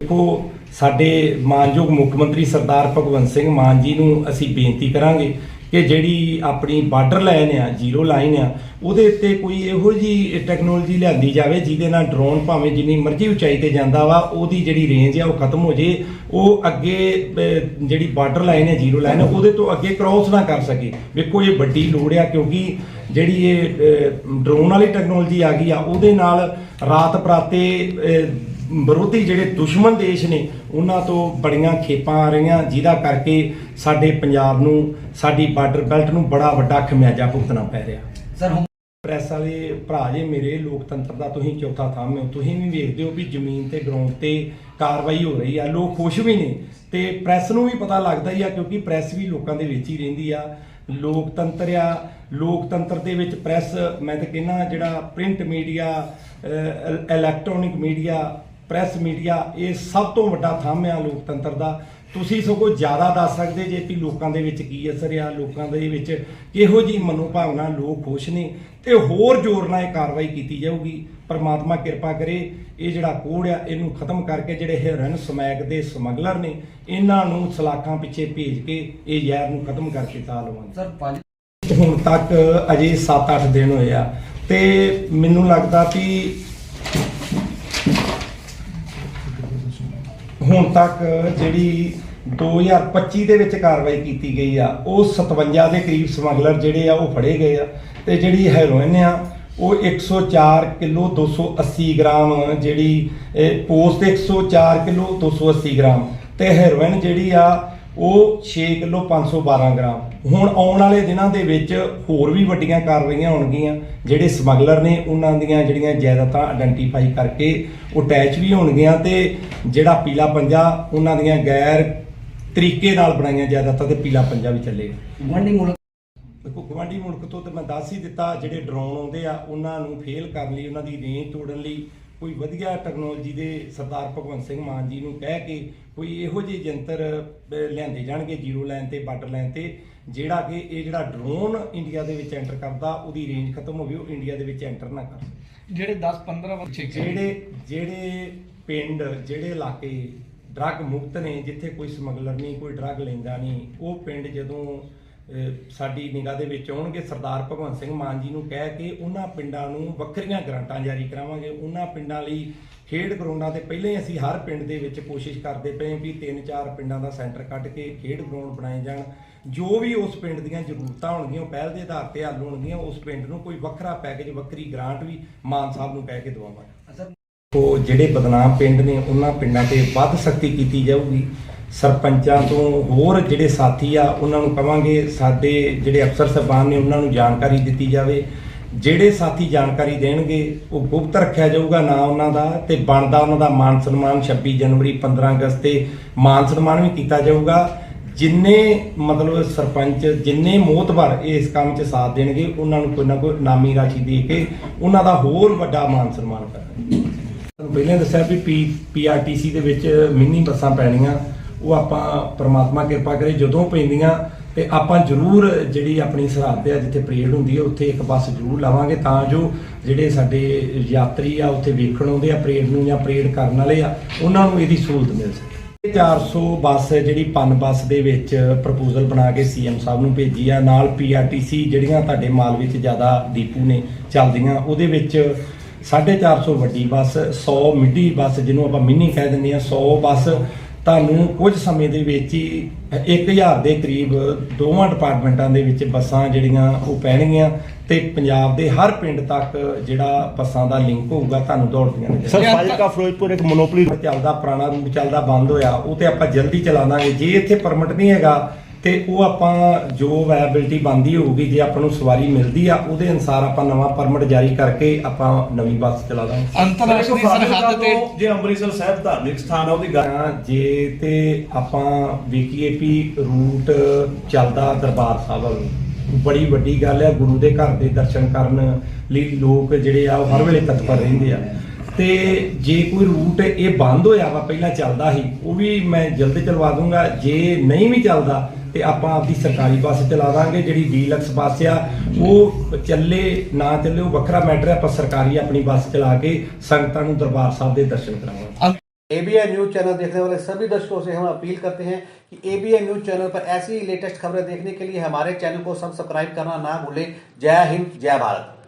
ਦੇਖੋ, ਸਾਡੇ ਮਾਨਯੋਗ ਮੁੱਖ ਮੰਤਰੀ ਸਰਦਾਰ ਭਗਵੰਤ ਸਿੰਘ ਮਾਨ ਜੀ ਨੂੰ ਅਸੀਂ ਬੇਨਤੀ ਕਰਾਂਗੇ ਕਿ ਜਿਹੜੀ ਆਪਣੀ ਬਾਰਡਰ ਲਾਈਨ ਆ, ਜ਼ੀਰੋ ਲਾਈਨ ਆ, ਉਹਦੇ ਉੱਤੇ ਕੋਈ ਇਹੋ ਜੀ ਟੈਕਨੋਲੋਜੀ ਲਿਆਂਦੀ ਜਾਵੇ ਜਿਹਦੇ ਨਾਲ ਡਰੋਨ ਭਾਵੇਂ ਜਿੰਨੀ ਮਰਜ਼ੀ ਉਚਾਈ ਤੇ ਜਾਂਦਾ ਵਾ, ਉਹਦੀ ਜਿਹੜੀ ਰੇਂਜ ਆ ਉਹ ਖਤਮ ਹੋ ਜੇ, ਉਹ ਅੱਗੇ ਜਿਹੜੀ ਬਾਰਡਰ ਲਾਈਨ ਹੈ ਜ਼ੀਰੋ ਲਾਈਨ ਉਹਦੇ ਤੋਂ ਅੱਗੇ ਕ੍ਰਾਸ ਨਾ ਕਰ ਸਕੇ। ਵੇਖੋ, ਇਹ ਵੱਡੀ ਲੋੜ ਆ ਕਿਉਂਕਿ ਜਿਹੜੀ ਇਹ ਡਰੋਨ ਵਾਲੀ ਟੈਕਨੋਲੋਜੀ ਆ ਗਈ ਆ, ਉਹਦੇ ਨਾਲ ਰਾਤ ਬਰਾਤੇ ਵਿਰੋਧੀ ਜਿਹੜੇ ਦੁਸ਼ਮਣ ਦੇਸ਼ ਨੇ ਉਹਨਾਂ ਤੋਂ ਬੜੀਆਂ ਖੇਪਾਂ ਆ ਰਹੀਆਂ ਜਿਹਦਾ ਕਰਕੇ ਸਾਡੇ ਪੰਜਾਬ ਨੂੰ ਸਾਡੀ ਬਾਰਡਰ ਬੈਲਟ ਨੂੰ ਬੜਾ ਵੱਡਾ ਖਮਿਆਜਾ ਭੁਗਤਣਾ ਪੈ ਰਿਹਾ। ਸਰ ਪ੍ਰੈਸ ਵਾਲੇ ਭਰਾ ਜੇ ਮੇਰੇ ਲੋਕਤੰਤਰ ਦਾ ਤੁਸੀਂ ਚੌਥਾ ਥੰਮ ਹੋ ਤੁਸੀਂ ਵੀ ਵੇਖਦੇ ਹੋ ਵੀ ਜ਼ਮੀਨ ਤੇ ਗਰਾਊਂਡ ਤੇ ਕਾਰਵਾਈ ਹੋ ਰਹੀ ਆ ਲੋਕ ਖੁਸ਼ ਵੀ ਨੇ। ਤੇ ਪ੍ਰੈਸ ਨੂੰ ਵੀ ਪਤਾ ਲੱਗਦਾ ਹੀ ਆ ਕਿਉਂਕਿ ਪ੍ਰੈਸ ਵੀ ਲੋਕਾਂ ਦੇ ਵਿੱਚ ਹੀ ਰਹਿੰਦੀ ਆ। ਲੋਕਤੰਤਰ ਆ ਲੋਕਤੰਤਰ ਦੇ ਵਿੱਚ ਪ੍ਰੈਸ ਮੈਂ ਤਾਂ ਕਹਿੰਦਾ ਜਿਹੜਾ print media electronic media press media ਇਹ ਸਭ ਤੋਂ ਵੱਡਾ ਥੰਮ ਆ ਲੋਕਤੰਤਰ ਦਾ। ਤੁਸੀਂ ਸਗੋਂ ਜ਼ਿਆਦਾ ਦੱਸ ਸਕਦੇ ਜੇ ਕਿ ਲੋਕਾਂ ਦੇ ਵਿੱਚ ਕੀ ਅਸਰ ਆ ਲੋਕਾਂ ਦੇ ਵਿੱਚ ਕਿਹੋ ਜੀ ਮਨੋਭਾਵਨਾ ਲੋਕ ਖੁਸ਼ ਨੇ ਤੇ ਹੋਰ ਜ਼ੋਰ ਨਾਲ ਇਹ ਕਾਰਵਾਈ ਕੀਤੀ ਜਾਊਗੀ। ਪਰਮਾਤਮਾ ਕਿਰਪਾ ਕਰੇ ਇਹ ਜਿਹੜਾ ਕੋੜ ਆ ਇਹਨੂੰ ਖਤਮ ਕਰਕੇ ਜਿਹੜੇ ਹਿਰਨ ਸਮੈਕ ਦੇ ਸਮਗਲਰ ਨੇ ਇਹਨਾਂ ਨੂੰ ਸਲਾਖਾਂ ਪਿੱਛੇ ਭੇਜ ਕੇ ਇਹ ਜ਼ਹਿਰ ਨੂੰ ਖਤਮ ਕਰਕੇ ਤਾਂ ਲਵਾਂਗੇ ਸਰ ਪੰਜ ਹੁਣ ਤੱਕ ਅਜੇ 7-8 ਦਿਨ ਹੋਏ ਆ ਤੇ ਮੈਨੂੰ ਲੱਗਦਾ ਵੀ ਹੁਣ ਤੱਕ ਜਿਹੜੀ 2025 ਦੇ ਵਿੱਚ ਕਾਰਵਾਈ ਕੀਤੀ ਗਈ ਆ, ਉਹ 57 ਦੇ ਕਰੀਬ ਸਮਗਲਰ ਜਿਹੜੇ ਆ, ਉਹ ਫੜੇ ਗਏ ਆ ਤੇ ਜਿਹੜੀ ਹੈਰੋਇਨ ਆ, ਉਹ 104 ਕਿਲੋ 280 ਗ੍ਰਾਮ ਜਿਹੜੀ, ਇਹ ਪੋਸਟ 104 ਕਿਲੋ 280 ਗ੍ਰਾਮ ਤੇ ਹੈਰੋਇਨ ਜਿਹੜੀ ਆ ਉਹ 6 ਕਿਲੋ 512 ਗ੍ਰਾਮ। ਹੁਣ ਆਉਣ ਵਾਲੇ ਦਿਨਾਂ ਦੇ ਵਿੱਚ ਹੋਰ ਵੀ ਵੱਡੀਆਂ ਕਾਰਵਾਈਆਂ ਹੋਣਗੀਆਂ। ਜਿਹੜੇ ਸਮਗਲਰ ਨੇ ਉਹਨਾਂ ਦੀਆਂ ਜਿਹੜੀਆਂ ਜਾਇਦਾਦਾਂ ਆਇਡੈਂਟੀਫਾਈ ਕਰਕੇ ਉਹ ਅਟੈਚ ਵੀ ਹੋਣਗੀਆਂ ਤੇ ਜਿਹੜਾ ਪੀਲਾ ਪੰਜਾ ਉਹਨਾਂ ਦੀਆਂ ਗੈਰ ਤਰੀਕੇ ਨਾਲ ਬਣਾਈਆਂ ਜਾਇਦਾਦਾਂ ਤੇ ਪੀਲਾ ਪੰਜਾ ਵੀ ਚੱਲੇਗਾ। ਗੁਆਂਢੀ ਮੁਲਕ ਦੇਖੋ ਗਵਾਂਢੀ ਮੁਲਕ ਤੋਂ ਤੇ ਮੈਂ ਦੱਸ ਹੀ ਦਿੱਤਾ ਜਿਹੜੇ ਡਰੋਨ ਆਉਂਦੇ ਆ ਉਹਨਾਂ ਨੂੰ ਫੇਲ ਕਰਨ ਲਈ ਉਹਨਾਂ ਦੀ ਰੇਂਜ ਤੋੜਨ ਲਈ ਕੋਈ ਵਧੀਆ ਟੈਕਨੋਲੋਜੀ ਦੇ ਸਰਦਾਰ ਭਗਵੰਤ ਸਿੰਘ ਮਾਨ ਜੀ ਨੂੰ ਕਹਿ ਕੇ ਕੋਈ ਇਹੋ ਜਿਹੇ ਯੰਤਰ ਲਿਆਂਦੇ ਜਾਣਗੇ ਜ਼ੀਰੋ ਲਾਈਨ ਤੇ ਬਾਰਡਰ ਲਾਈਨ ਤੇ ਜਿਹੜਾ ਕਿ ਇਹ ਜਿਹੜਾ ਡਰੋਨ ਇੰਡੀਆ ਦੇ ਵਿੱਚ ਐਂਟਰ ਕਰਦਾ ਉਹਦੀ ਰੇਂਜ ਖਤਮ ਹੋਵੇ ਉਹ ਇੰਡੀਆ ਦੇ ਵਿੱਚ ਐਂਟਰ ਨਾ ਕਰ ਸਕੇ। ਜਿਹੜੇ 10 15 ਬੱਚੇ ਜਿਹੜੇ ਜਿਹੜੇ ਪਿੰਡ ਜਿਹੜੇ ਇਲਾਕੇ ਡਰੱਗ ਮੁਕਤ ਨੇ ਜਿੱਥੇ ਕੋਈ ਸਮਗਲਰ ਨਹੀਂ ਕੋਈ ਡਰੱਗ ਲੈਂਦਾ ਨਹੀਂ ਉਹ ਪਿੰਡ ਜਦੋਂ ਸਾਡੀ ਨਿਗਾਹ ਦੇ ਵਿੱਚ ਆਉਣਗੇ। ਸਰਦਾਰ ਭਗਵੰਤ ਸਿੰਘ ਮਾਨ ਜੀ ਨੂੰ ਕਹਿ ਕੇ ਉਹਨਾਂ ਪਿੰਡਾਂ ਨੂੰ ਵੱਖਰੀਆਂ ਗ੍ਰਾਂਟਾਂ ਜਾਰੀ ਕਰਾਵਾਂਗੇ। ਉਹਨਾਂ ਪਿੰਡਾਂ ਲਈ ਖੇਡ ਗਰਾਊਂਡਾਂ ਤੇ ਪਹਿਲਾਂ ਹੀ ਅਸੀਂ ਹਰ ਪਿੰਡ ਦੇ ਵਿੱਚ ਕੋਸ਼ਿਸ਼ ਕਰਦੇ ਪਏ ਵੀ ਤਿੰਨ ਚਾਰ ਪਿੰਡਾਂ ਦਾ ਸੈਂਟਰ ਕੱਢ ਕੇ ਖੇਡ ਗਰਾਊਂਡ ਬਣਾਏ ਜਾਣ। ਜੋ ਵੀ ਉਸ ਪਿੰਡ ਦੀਆਂ ਜ਼ਰੂਰਤਾਂ ਹੋਣਗੀਆਂ ਉਹ ਪਹਿਲ ਦੇ ਆਧਾਰ ਤੇ ਹੱਲ ਹੋਣਗੀਆਂ ਉਸ ਪਿੰਡ ਨੂੰ ਕੋਈ ਵੱਖਰਾ ਪੈਕੇਜ ਵੱਖਰੀ ਗ੍ਰਾਂਟ ਵੀ ਮਾਨ ਸਾਹਿਬ ਨੂੰ ਕਹਿ ਕੇ ਦਵਾਵਾਂਗੇ। ਉਹ ਜਿਹੜੇ ਬਦਨਾਮ ਪਿੰਡ ਨੇ ਉਹਨਾਂ ਪਿੰਡਾਂ ਤੇ ਵੱਧ ਸਖਤੀ ਕੀਤੀ ਜਾਊਗੀ। ਸਰਪੰਚਾਂ ਤੋਂ ਹੋਰ ਜਿਹੜੇ ਸਾਥੀ ਆ, ਉਹਨਾਂ ਨੂੰ ਕਵਾਂਗੇ ਸਾਡੇ ਜਿਹੜੇ ਅਫਸਰ ਸਾਹਿਬਾਨ ਨੇ, ਉਹਨਾਂ ਨੂੰ ਜਾਣਕਾਰੀ ਦਿੱਤੀ ਜਾਵੇ। ਜਿਹੜੇ ਸਾਥੀ ਜਾਣਕਾਰੀ ਦੇਣਗੇ, ਉਹ ਗੁਪਤ ਰੱਖਿਆ ਜਾਊਗਾ ਨਾ ਉਹਨਾਂ ਦਾ ਤੇ ਬਣਦਾ ਉਹਨਾਂ ਦਾ ਮਾਨ ਸਨਮਾਨ 26 ਜਨਵਰੀ 15 ਅਗਸਤ ਤੇ ਮਾਨ ਸਨਮਾਨ ਵੀ ਕੀਤਾ ਜਾਊਗਾ। ਜਿੰਨੇ ਮਤਲਬ ਸਰਪੰਚ, ਜਿੰਨੇ ਮੋਤਬਰ ਇਸ ਕੰਮ 'ਚ ਸਾਥ ਦੇਣਗੇ, ਉਹਨਾਂ ਨੂੰ ਕੋਈ ਨਾ ਕੋਈ ਨਾਮੀ ਰਾਸ਼ੀ ਦੇ ਕੇ ਉਹਨਾਂ ਦਾ ਹੋਰ ਵੱਡਾ ਮਾਨ ਸਨਮਾਨ ਕਰਾਂਗੇ। ਤੁਹਾਨੂੰ ਪਹਿਲਾਂ ਦੱਸਿਆ ਵੀ ਪੀ ਪੀਆਰਟੀਸੀ ਦੇ ਵਿੱਚ ਮਿੰਨੀ ਬੱਸਾਂ ਪੈਣੀਆਂ। ਉਹ ਆਪਾਂ ਪ੍ਰਮਾਤਮਾ ਕਿਰਪਾ ਕਰੇ, ਜਦੋਂ ਪੈਂਦੀਆਂ, ਤੇ ਆਪਾਂ ਜ਼ਰੂਰ ਜਿਹੜੀ ਆਪਣੀ ਸਰਹੱਦ ਆ, ਜਿੱਥੇ ਪਰੇਡ ਹੁੰਦੀ ਹੈ ਉੱਥੇ ਇੱਕ ਬੱਸ ਜ਼ਰੂਰ ਲਾਵਾਂਗੇ, ਤਾਂ ਜੋ ਜਿਹੜੇ ਸਾਡੇ ਯਾਤਰੀ ਆ, ਉੱਥੇ ਵੇਖਣ ਆਉਂਦੇ ਆ, ਪਰੇਡ ਨੂੰ ਜਾਂ ਪਰੇਡ ਕਰਨ ਵਾਲੇ ਆ, ਉਹਨਾਂ ਨੂੰ ਇਹਦੀ ਸਹੂਲਤ ਮਿਲ ਸਕੇ। 400 ਬੱਸ ਜਿਹੜੀ ਪਨ ਬੱਸ ਦੇ ਵਿੱਚ ਪ੍ਰਪੋਜ਼ਲ ਬਣਾ ਕੇ ਸੀਐਮ ਸਾਹਿਬ ਨੂੰ ਭੇਜੀ ਆ, ਨਾਲ ਪੀਆਰਟੀਸੀ ਜਿਹੜੀਆਂ ਤੁਹਾਡੇ ਮਾਲ ਵਿੱਚ ਜ਼ਿਆਦਾ ਡੀਪੂ ਨੇ ਚੱਲਦੀਆਂ, ਉਹਦੇ ਵਿੱਚ 450 ਵੱਡੀ ਬੱਸ 100 ਮਿੱਡੀ ਬੱਸ, ਜਿਹਨੂੰ ਆਪਾਂ ਮਿੰਨੀ ਕਹਿ ਦਿੰਦੇ ਆ 100 ਬੱਸ ਤੁਹਾਨੂੰ ਕੁਝ ਸਮੇਂ ਦੇ ਵਿੱਚ ਹੀ 1000 ਦੇ ਕਰੀਬ ਦੋਵਾਂ ਡਿਪਾਰਟਮੈਂਟਾਂ ਦੇ ਵਿੱਚ ਬੱਸਾਂ ਜਿਹੜੀਆਂ ਉਹ ਪੈਣਗੀਆਂ ਤੇ ਪੰਜਾਬ ਦੇ ਹਰ ਪਿੰਡ ਤੱਕ ਜਿਹੜਾ ਬੱਸਾਂ ਦਾ ਲਿੰਕ ਹੋਊਗਾ ਤੁਹਾਨੂੰ ਦੌੜਦੀਆਂ ਨੇ ਸਰ ਫਾਜ਼ਿਲਕਾ ਫਿਰੋਜ਼ਪੁਰ ਇੱਕ ਮੋਨੋਪੋਲੀ ਚੱਲਦਾ ਪੁਰਾਣਾ ਚੱਲਦਾ ਬੰਦ ਹੋਇਆ ਉਹ ਤੇ ਆਪਾਂ ਜਲਦੀ ਚਲਾਵਾਂਗੇ ਜੇ ਇੱਥੇ ਪਰਮਿਟ ਨਹੀਂ ਹੈਗਾ ਤੇ ਉਹ ਆਪਾਂ ਜੋ ਵਾਇਬਿਲਟੀ ਬੰਦੀ ਹੋਊਗੀ ਜੇ ਆਪਾਂ ਨੂੰ ਸਵਾਰੀ ਮਿਲਦੀ ਆ ਉਹਦੇ ਅਨਸਾਰ ਆਪਾਂ ਨਵਾਂ ਪਰਮਿਟ ਜਾਰੀ ਕਰਕੇ ਆਪਾਂ ਨਵੀਂ ਬੱਸ ਚਲਾ ਦਾਂਗੇ। ਅੰਤਰਰਾਸ਼ਟਰੀ ਸਰਹੱਦ ਤੇ ਜੇ ਅੰਮ੍ਰਿਤਸਰ ਸਾਹਿਬ ਧਾਰਮਿਕ ਸਥਾਨ ਆ ਉਹਦੀ ਗੱਲ ਤਾਂ ਜੇ ਤੇ ਆਪਾਂ ਵੀਕੇਪੀ ਰੂਟ ਚੱਲਦਾ ਦਰਬਾਰ ਸਾਹਿਬ ਵੱਲ। ਬੜੀ ਵੱਡੀ ਗੱਲ ਹੈ ਗੁਰੂ ਦੇ ਘਰ ਦੇ ਦਰਸ਼ਨ ਕਰਨ ਲਈ ਲੋਕ ਜਿਹੜੇ ਆ ਉਹ ਹਰ ਵੇਲੇ ਤਤਪਰ ਰਹਿੰਦੇ ਆ। ਤੇ ਜੇ ਕੋਈ ਰੂਟ ਇਹ ਬੰਦ ਹੋਇਆ ਵਾ ਪਹਿਲਾਂ ਚੱਲਦਾ ਸੀ ਉਹ ਵੀ ਮੈਂ ਜਲਦ ਚਲਵਾ ਦੂੰਗਾ। ਜੇ ਨਹੀਂ ਵੀ ਚੱਲਦਾ ਤੇ ਆਪਾਂ ਆਪਦੀ ਸਰਕਾਰੀ ਬੱਸ ਚਲਾ ਦਾਂਗੇ ਜਿਹੜੀ ਡੀਲਕਸ ਬੱਸ ਆ ਉਹ ਚੱਲੇ ਨਾ ਚੱਲੇ ਉਹ ਵੱਖਰਾ ਮੈਟਰ ਹੈ ਆਪਾਂ ਸਰਕਾਰੀ ਆਪਣੀ ਬੱਸ ਚਲਾ ਕੇ ਸੰਗਤਾਂ ਨੂੰ ਦਰਬਾਰ ਸਾਹਿਬ ਦੇ ਦਰਸ਼ਨ ਕਰਾਵਾਂਗੇ ਅੰਤ- एबीएन न्यूज चैनल देखने वाले सभी दर्शकों से हम अपील करते हैं कि एबीएन न्यूज चैनल पर ऐसी ही लेटेस्ट खबरें देखने के लिए हमारे चैनल को सब्सक्राइब करना ना भूलें जय हिंद जय भारत